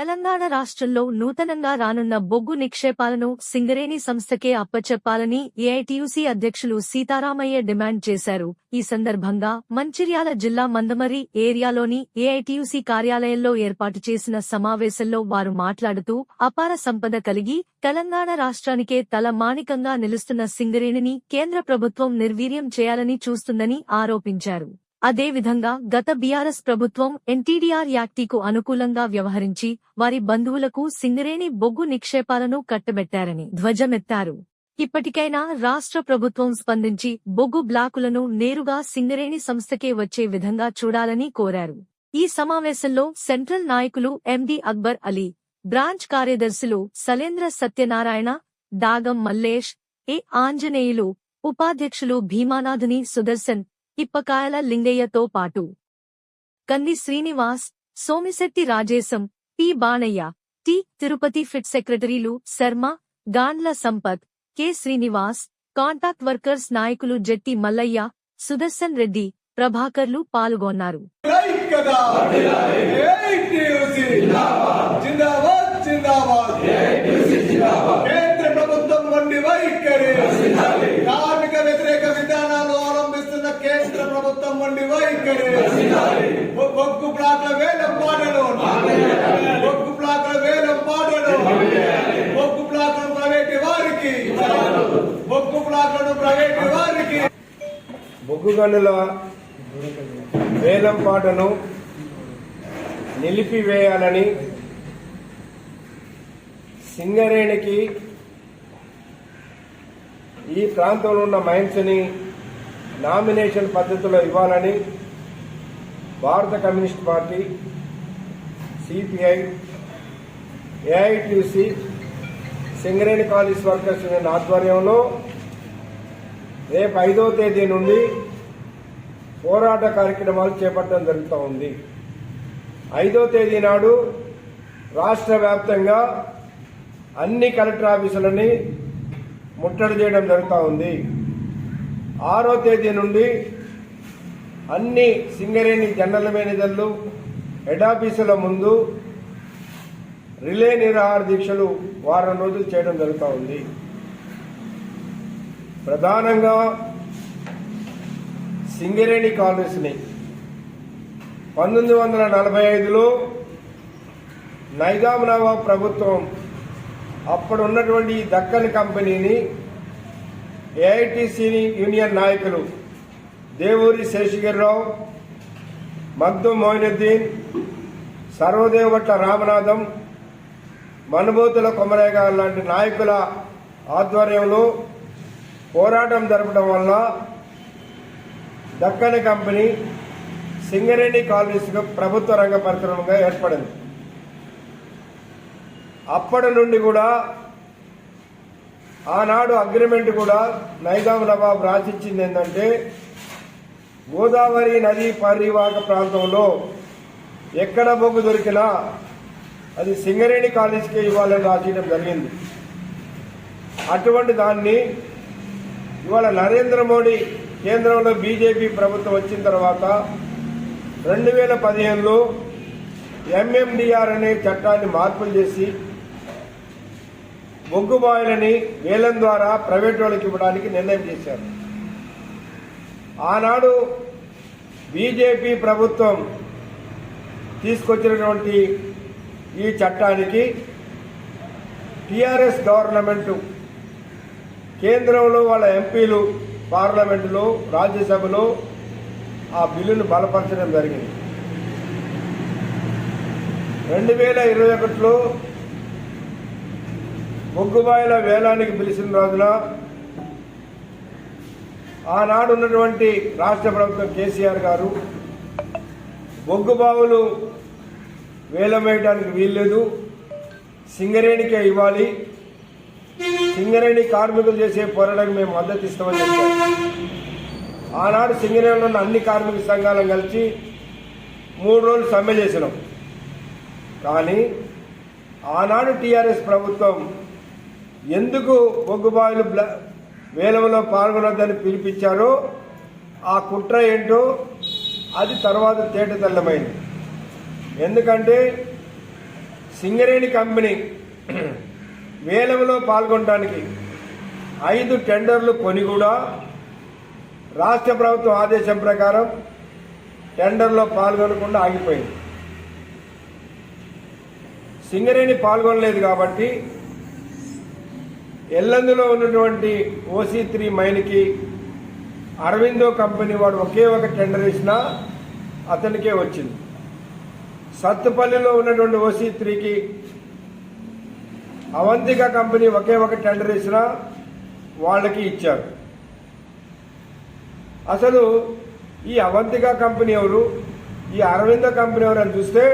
తెలంగాణ రాష్ట్రంలో నూతనంగా రానున్న బొగ్గు నిక్షేపాలను సింగరేణి సంస్థకే అప్పచెప్పాలని ఏఐటీయూసీ అధ్యక్షులు సీతారామయ్య డిమాండ్ చేశారు. ఈ సందర్భంగా మంచిర్యాల జిల్లా మందమరి ఏరియాలోని ఏఐటీయూసీ కార్యాలయంలో ఏర్పాటు చేసిన సమావేశంలో వారు మాట్లాడుతూ అపార సంపద కలిగి తెలంగాణ రాష్ట్రానికే తల మాణికంగా నిలుస్తున్న సింగరేణిని కేంద్ర ప్రభుత్వం నిర్వీర్యం చేయాలని చూస్తుందని ఆరోపించారు. అదేవిధంగా గత బీఆర్ఎస్ ప్రభుత్వం ఎన్టీడీఆర్ యాక్టీకు అనుకూలంగా వ్యవహరించి వారి బంధువులకు సింగరేణి బొగ్గు నిక్షేపాలను కట్టబెట్టారని ధ్వజమెత్తారు. ఇప్పటికైనా రాష్ట్ర ప్రభుత్వం స్పందించి బొగ్గు బ్లాకులను నేరుగా సింగరేణి సంస్థకే వచ్చే విధంగా చూడాలని కోరారు. ఈ సమావేశంలో సెంట్రల్ నాయకులు ఎండి అక్బర్ అలీ బ్రాంచ్ కార్యదర్శులు సలేంద్ర సత్యనారాయణ దాగం మల్లేష్ ఏ ఆంజనేయులు ఉపాధ్యక్షులు భీమానాథుని సుదర్శన్ ఇప్పకాయల లింగయ్యతో పాటు Kandi Srinivas Somisetti Rajesham P Banayya T Tirupathi pit సెక్రటరీలు Sharma Gandla Sampath K Srinivas contact workers నాయకులు జెట్టి మల్లయ్య సుదర్శన్ రెడ్డి ప్రభాకర్లు పాల్గొన్నారు బొగ్గు బ్లాక్ల వేల పాటలు బొగ్గు బ్లాక్ల వేల పాటలు బొగ్గు బ్లాక్లను ప్రైవేటు వారికి. బొగ్గు బ్లాక్లను ప్రైవేటు వారికి. బొగ్గు గనుల వేలం పాటను నిలిపివేయాలని సింగరేణికి ఈ ప్రాంతంలో ఉన్న మైన్స్ని నామినేషన్ పద్ధతిలో ఇవ్వాలని భారత communist party CPI AITC Singareni college workers union ఆధ్వర్యంలో రేపు ఐదో తేదీ నుండి పోరాట కార్యక్రమాలు చేపట్టడం జరుగుతూ ఉంది. ఐదో తేదీ నాడు రాష్ట్ర వ్యాప్తంగా అన్ని కలెక్టర్ ఆఫీసులని ముట్టడి చేయడం జరుగుతూ ఉంది. ఆరో తేదీ నుండి అన్ని సింగరేణి జనరల్ మేనేజర్లు హెడ్ ఆఫీసుల ముందు రిలే నిరాహార దీక్షలు వారం రోజులు చేయడం జరుగుతూ ఉంది. ప్రధానంగా సింగరేణి కాలనీస్ని పంతొమ్మిది వందల నలభై ఐదులో నైజాం నవాబ్ ప్రభుత్వం అప్పుడు ఉన్నటువంటి దక్కన్ కంపెనీని ఏఐటిసి యూనియన్ నాయకులు దేవూరి శేషగిరిరావు మగ్దు మోయినుద్దీన్ సర్వదేవట్ల రామనాథం మనుభూతుల కొమరయ్య గారు లాంటి నాయకుల ఆధ్వర్యంలో పోరాటం జరపడం వల్ల దక్కని కంపెనీ సింగరేణి కాలనీస్గా ప్రభుత్వ రంగ పరిశ్రమగా ఏర్పడింది. అప్పటి నుండి కూడా ఆనాడు అగ్రిమెంట్ కూడా నైజాం నవాబ్ రాసిచ్చింది ఏంటంటే గోదావరి నదీ పరివాహక ప్రాంతంలో ఎక్కడ బొగ్గు దొరికినా అది సింగరేణి కాలేజీకే ఇవ్వాలని రాసేయడం జరిగింది. అటువంటి దాన్ని ఇవాళ నరేంద్ర మోడీ కేంద్రంలో బీజేపీ ప్రభుత్వం వచ్చిన తర్వాత రెండు వేల పదిహేనులో ఎంఎండిఆర్ అనే చట్టాన్ని మార్పులు చేసి బొగ్గు బాయిలని వేలం ద్వారా ప్రైవేట్ వాళ్ళకి ఇవ్వడానికి నిర్ణయం చేశారు. ఆనాడు బీజేపీ ప్రభుత్వం తీసుకొచ్చినటువంటి ఈ చట్టానికి టీఆర్ఎస్ గవర్నమెంట్ కేంద్రంలో వాళ్ళ ఎంపీలు పార్లమెంటులో రాజ్యసభలో ఆ బిల్లును బలపరచడం జరిగింది. రెండు వేల ఇరవై ఒకటిలో ముగ్గుబాయిల వేలానికి పిలిచిన రోజున ఆనాడు ఉన్నటువంటి రాష్ట్ర ప్రభుత్వం కేసీఆర్ గారు బొగ్గుబావులు వేలం వేయడానికి వీల్లేదు. సింగరేణికే ఇవ్వాలి. సింగరేణి కార్మికులు చేసే పోరాటానికి మేము మద్దతు ఇస్తామని చెప్పారు. ఆనాడు సింగరేణిలో ఉన్న అన్ని కార్మిక సంఘాలను కలిసి మూడు రోజులు సమ్మె చేసినాం. కానీ ఆనాడు టీఆర్ఎస్ ప్రభుత్వం ఎందుకు బొగ్గుబాయిలు బ్ల- వేలంలో పాల్గొనొద్దని పిలిపించారు. ఆ కుట్ర ఏంటో అది తర్వాత తేటతల్లమైంది ఎందుకంటే సింగరేణి కంపెనీ వేలంలో పాల్గొనడానికి ఐదు టెండర్లు కొని కూడా రాష్ట్ర ప్రభుత్వం ఆదేశం ప్రకారం టెండర్లో పాల్గొనకుండా ఆగిపోయింది. సింగరేణి పాల్గొనలేదు కాబట్టి ఎల్లందులో ఉన్నటువంటి ఓసీ త్రీ మైన్కి అరవిందో కంపెనీ వాడు ఒకే ఒక టెండర్ ఇచ్చినా అతనికే వచ్చింది. సత్తుపల్లిలో ఉన్నటువంటి ఓసీ త్రీకి అవంతిక కంపెనీ ఒకే ఒక టెండర్ ఇచ్చినా వాళ్ళకి ఇచ్చారు. అసలు ఈ అవంతిక కంపెనీ ఎవరు? ఈ అరవింద కంపెనీ ఎవరు అని చూస్తే